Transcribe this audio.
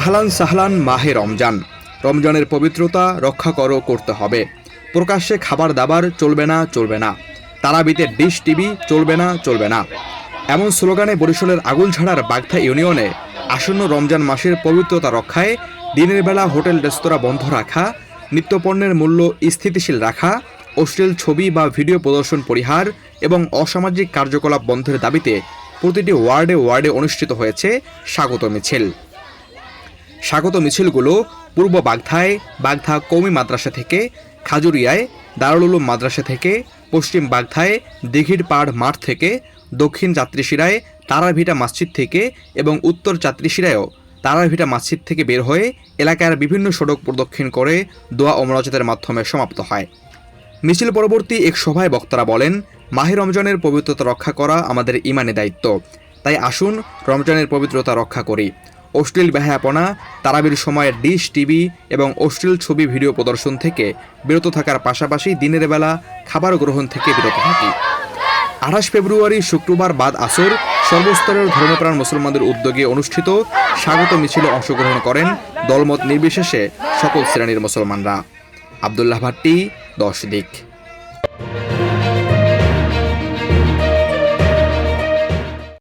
আহলান সাহলান মাহে রমজান। রমজানের পবিত্রতা রক্ষা করো, করতে হবে। প্রকাশ্যে খাবার দাবার চলবে না চলবে না। তারাবিতে ডিশ, টিভি চলবে না চলবে না। এমন স্লোগানে বরিশালের আগুলঝাড়ার বাগথা ইউনিয়নে আসন্ন রমজান মাসের পবিত্রতা রক্ষায় দিনের বেলা হোটেল, রেস্তোরাঁ বন্ধ রাখা, নিত্যপণ্যের মূল্য স্থিতিশীল রাখা, অশ্লীল ছবি বা ভিডিও প্রদর্শন পরিহার এবং অসামাজিক কার্যকলাপ বন্ধের দাবিতে প্রতিটি ওয়ার্ডে ওয়ার্ডে অনুষ্ঠিত হয়েছে স্বাগত মিছিল। স্বাগত মিছিলগুলো পূর্ব বাগধায় বাগধা কৌমি মাদ্রাসা থেকে খাজুরিয়ায়, দারুল উলুম মাদ্রাসা থেকে পশ্চিম বাগধায় দিঘির পাড় মাঠ থেকে দক্ষিণ যাত্রীশিরায় তারাভিটা মসজিদ থেকে এবং উত্তর যাত্রীশিরায়ও তারাভিটা মসজিদ থেকে বের হয়ে এলাকার বিভিন্ন সড়ক প্রদক্ষিণ করে দোয়া ও মনোজাতের মাধ্যমে সমাপ্ত হয়। মিছিল পরবর্তী এক সভায় বক্তারা বলেন, মাহে রমজানের পবিত্রতা রক্ষা করা আমাদের ইমানে দায়িত্ব। তাই আসুন রমজানের পবিত্রতা রক্ষা করি। অশ্লীল বেহায়াপনা তারাবির সময়ের ডিশ টিভি এবং অশ্লীল ছবি ভিডিও প্রদর্শন থেকে বিরত থাকার পাশাপাশি দিনের বেলা খাবার গ্রহণ থেকে বিরত থাকি। আঠাশ ফেব্রুয়ারি শুক্রবার বাদ আসর সর্বস্তরের ধর্মপ্রাণ মুসলমানদের উদ্যোগে অনুষ্ঠিত স্বাগত মিছিলে অংশগ্রহণ করেন দলমত নির্বিশেষে সকল শ্রেণির মুসলমানরা। আবদুল্লাহ ভাট্টি, দশ দিক।